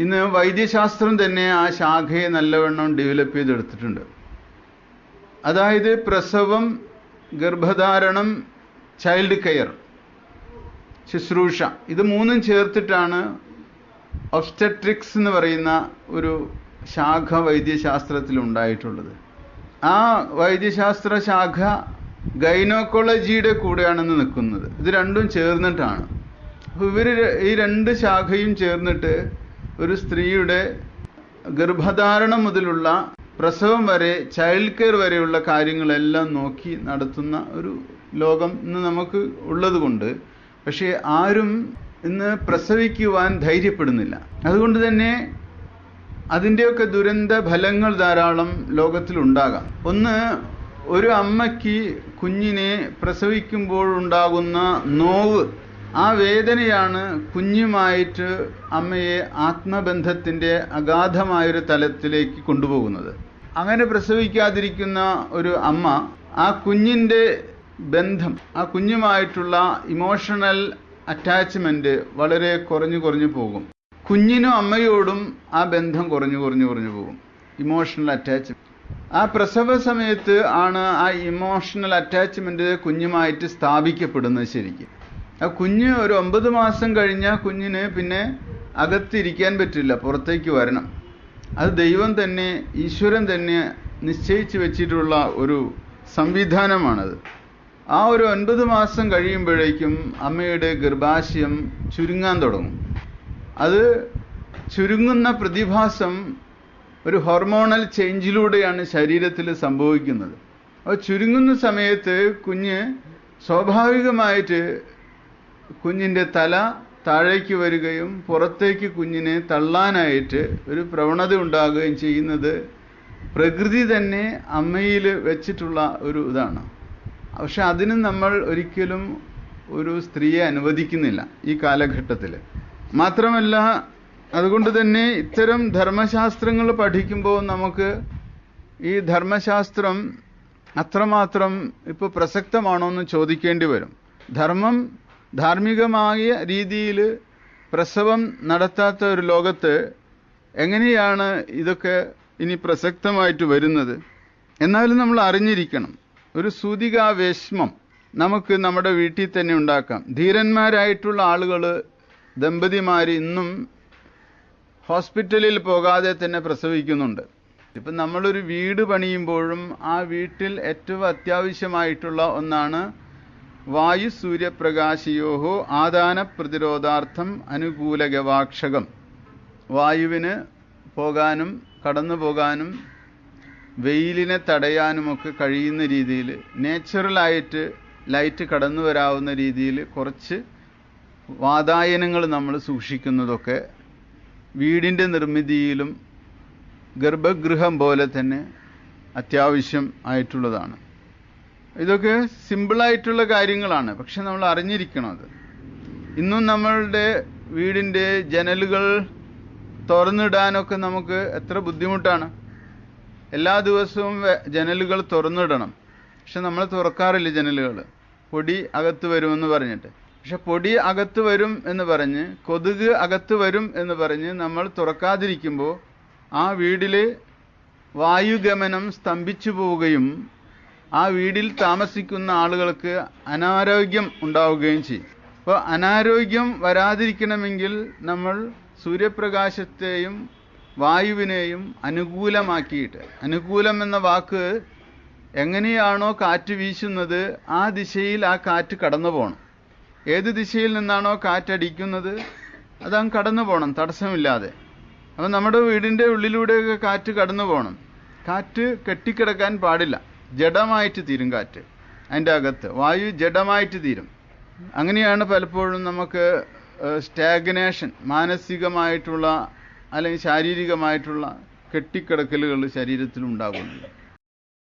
ഇന്ന് വൈദ്യശാസ്ത്രം തന്നെ ആ ശാഖയെ നല്ലവണ്ണം ഡെവലപ്പ് ചെയ്തെടുത്തിട്ടുണ്ട്. അതായത് പ്രസവം ഗർഭധാരണം ചൈൽഡ് കെയർ ശുശ്രൂഷ. ഇത് മൂന്നും ചേർത്തിട്ടാണ് ഒബ്സ്റ്റട്രിക്സ് എന്ന് പറയുന്ന ഒരു ശാഖ വൈദ്യശാസ്ത്രത്തിൽ ഉണ്ടായിട്ടുള്ളത്. ആ വൈദ്യശാസ്ത്ര ശാഖ ഗൈനോക്കോളജിയുടെ കൂടെയാണെന്ന് നിൽക്കുന്നത്. ഇത് രണ്ടും ചേർന്നിട്ടാണ്. അപ്പോൾ ഇവർ ഈ രണ്ട് ശാഖയും ചേർന്നിട്ട് ഒരു സ്ത്രീയുടെ ഗർഭധാരണം മുതലുള്ള പ്രസവം വരെ ചൈൽഡ് കെയർ വരെയുള്ള കാര്യങ്ങളെല്ലാം നോക്കി നടത്തുന്ന ഒരു ലോകം ഇന്ന് നമുക്ക് ഉള്ളതുകൊണ്ട്. പക്ഷേ ആരും ഇന്ന് പ്രസവിക്കുവാൻ ധൈര്യപ്പെടുന്നില്ല. അതുകൊണ്ട് തന്നെ അതിന്റെയൊക്കെ ദുരന്ത ഫലങ്ങൾ ധാരാളം ലോകത്തിലുണ്ടാകാം ഒന്ന് ഒരു അമ്മയ്ക്ക് കുഞ്ഞിനെ പ്രസവിക്കുമ്പോഴുണ്ടാകുന്ന നോവ് ആ വേദനയാണ് കുഞ്ഞുമായിട്ട് അമ്മയെ ആത്മബന്ധത്തിന്റെ അഗാധമായൊരു തലത്തിലേക്ക് കൊണ്ടുപോകുന്നത്. അങ്ങനെ പ്രസവിക്കാതിരിക്കുന്ന ഒരു അമ്മ ആ കുഞ്ഞിന്റെ ബന്ധം ആ കുഞ്ഞുമായിട്ടുള്ള ഇമോഷണൽ അറ്റാച്ച്മെന്റ് വളരെ കുറഞ്ഞു കുറഞ്ഞു പോകും. കുഞ്ഞിനും അമ്മയോടും ആ ബന്ധം കുറഞ്ഞു കുറഞ്ഞു കുറഞ്ഞു പോകും. ഇമോഷണൽ അറ്റാച്ച്മെന്റ് ആ പ്രസവ സമയത്ത് ആണ് ആ ഇമോഷണൽ അറ്റാച്ച്മെന്റ് കുഞ്ഞുമായിട്ട് സ്ഥാപിക്കപ്പെടുന്നത് ശരിക്കും. ആ കുഞ്ഞ് ഒരു ഒമ്പത് മാസം കഴിഞ്ഞാൽ കുഞ്ഞിന് പിന്നെ അകത്തിരിക്കാൻ പറ്റില്ല പുറത്തേക്ക് വരണം. അത് ദൈവം തന്നെ ഈശ്വരൻ തന്നെ നിശ്ചയിച്ചു വെച്ചിട്ടുള്ള ഒരു സംവിധാനമാണത്. ആ ഒരു ഒൻപത് മാസം കഴിയുമ്പോഴേക്കും അമ്മയുടെ ഗർഭാശയം ചുരുങ്ങാൻ തുടങ്ങും. അത് ചുരുങ്ങുന്ന പ്രതിഭാസം ഒരു ഹോർമോണൽ ചേഞ്ചിലൂടെയാണ് ശരീരത്തിൽ സംഭവിക്കുന്നത്. അപ്പോൾ ചുരുങ്ങുന്ന സമയത്ത് കുഞ്ഞ് സ്വാഭാവികമായിട്ട് കുഞ്ഞിന്റെ തല താഴേക്ക് വരികയും പുറത്തേക്ക് കുഞ്ഞിനെ തള്ളാനായിട്ട് ഒരു പ്രവണത ഉണ്ടാകുകയും ചെയ്യുന്നത് പ്രകൃതി തന്നെ അമ്മയിൽ വെച്ചിട്ടുള്ള ഒരു ഇതാണ്. പക്ഷെ അതിന് നമ്മൾ ഒരിക്കലും ഒരു സ്ത്രീയെ അനുവദിക്കുന്നില്ല ഈ കാലഘട്ടത്തിൽ മാത്രമല്ല അതുകൊണ്ട് തന്നെ ഇത്തരം ധർമ്മശാസ്ത്രങ്ങൾ പഠിക്കുമ്പോൾ നമുക്ക് ഈ ധർമ്മശാസ്ത്രം അത്രമാത്രം ഇപ്പോൾ പ്രസക്തമാണോ എന്ന് ചോദിക്കേണ്ടി വരും. ധർമ്മം ധാർമ്മികമായ രീതിയിൽ പ്രസവം നടത്താത്ത ഒരു ലോകത്ത് എങ്ങനെയാണ് ഇതൊക്കെ ഇനി പ്രസക്തമായിട്ട് വരുന്നത്? എന്നാലും നമ്മൾ അറിഞ്ഞിരിക്കണം. ഒരു സൂതികാവേശ്മം നമുക്ക് നമ്മുടെ വീട്ടിൽ തന്നെ ഉണ്ടാക്കാം. ധീരന്മാരായിട്ടുള്ള ആളുകൾ ദമ്പതിമാർ ഇന്നും ഹോസ്പിറ്റലിൽ പോകാതെ തന്നെ പ്രസവിക്കുന്നുണ്ട്. ഇപ്പം നമ്മളൊരു വീട് പണിയുമ്പോഴും ആ വീട്ടിൽ ഏറ്റവും അത്യാവശ്യമായിട്ടുള്ള ഒന്നാണ് വായു സൂര്യപ്രകാശയോഹോ ആദാന പ്രതിരോധാർത്ഥം അനുകൂലകവാക്ഷകം വായുവിന് പോകാനും കടന്നു പോകാനും വെയിലിനെ തടയാനുമൊക്കെ കഴിയുന്ന രീതിയിൽ നേച്ചുറലായിട്ട് ലൈറ്റ് കടന്നു വരാവുന്ന രീതിയിൽ കുറച്ച് വാതായനങ്ങൾ നമ്മൾ സൂക്ഷിക്കുന്നതൊക്കെ വീടിന്റെ നിർമ്മിതിയിലും ഗർഭഗൃഹം പോലെ തന്നെ അത്യാവശ്യം ആയിട്ടുള്ളതാണ്. ഇതൊക്കെ സിമ്പിളായിട്ടുള്ള കാര്യങ്ങളാണ്. പക്ഷെ നമ്മൾ അറിഞ്ഞിരിക്കണം അത്. ഇന്നും നമ്മളുടെ വീടിന്റെ ജനലുകൾ തുറന്നിടാനൊക്കെ നമുക്ക് എത്ര ബുദ്ധിമുട്ടാണ്. എല്ലാ ദിവസവും ജനലുകൾ തുറന്നിടണം. പക്ഷെ നമ്മൾ തുറക്കാറില്ല ജനലുകൾ. പൊടി അകത്ത് വരുമെന്ന് പറഞ്ഞിട്ട്. പക്ഷെ പൊടി അകത്ത് വരും എന്ന് പറഞ്ഞ് കൊതുക് അകത്ത് വരും എന്ന് പറഞ്ഞ് നമ്മൾ തുറക്കാതിരിക്കുമ്പോൾ ആ വീടിൽ വായുഗമനം സ്തംഭിച്ചു പോവുകയും ആ വീടിൽ താമസിക്കുന്ന ആളുകൾക്ക് അനാരോഗ്യം ഉണ്ടാവുകയും ചെയ്യും. അപ്പോൾ അനാരോഗ്യം വരാതിരിക്കണമെങ്കിൽ നമ്മൾ സൂര്യപ്രകാശത്തെയും വായുവിനെയും അനുകൂലമാക്കിയിട്ട് അനുകൂലം എന്ന വാക്ക് എങ്ങനെയാണോ കാറ്റ് വീശുന്നത് ആ ദിശയിൽ ആ കാറ്റ് കടന്നു പോകണം ഏത് ദിശയിൽ നിന്നാണോ കാറ്റടിക്കുന്നത് അതങ്ങ് കടന്നു പോകണം തടസ്സമില്ലാതെ. അപ്പം നമ്മുടെ വീടിന്റെ ഉള്ളിലൂടെയൊക്കെ കാറ്റ് കടന്നു പോകണം കാറ്റ് കെട്ടിക്കിടക്കാൻ പാടില്ല. ജഡമായിട്ട് തീരും കാറ്റ്. അതിന്റെ അകത്ത്. വായു ജഡമായിട്ട് തീരും. അങ്ങനെയാണ് പലപ്പോഴും നമുക്ക് സ്റ്റാഗ്നേഷൻ മാനസികമായിട്ടുള്ള അല്ലെങ്കിൽ ശാരീരികമായിട്ടുള്ള കെട്ടിക്കിടക്കലുകൾ ശരീരത്തിൽ ഉണ്ടാകുന്നത്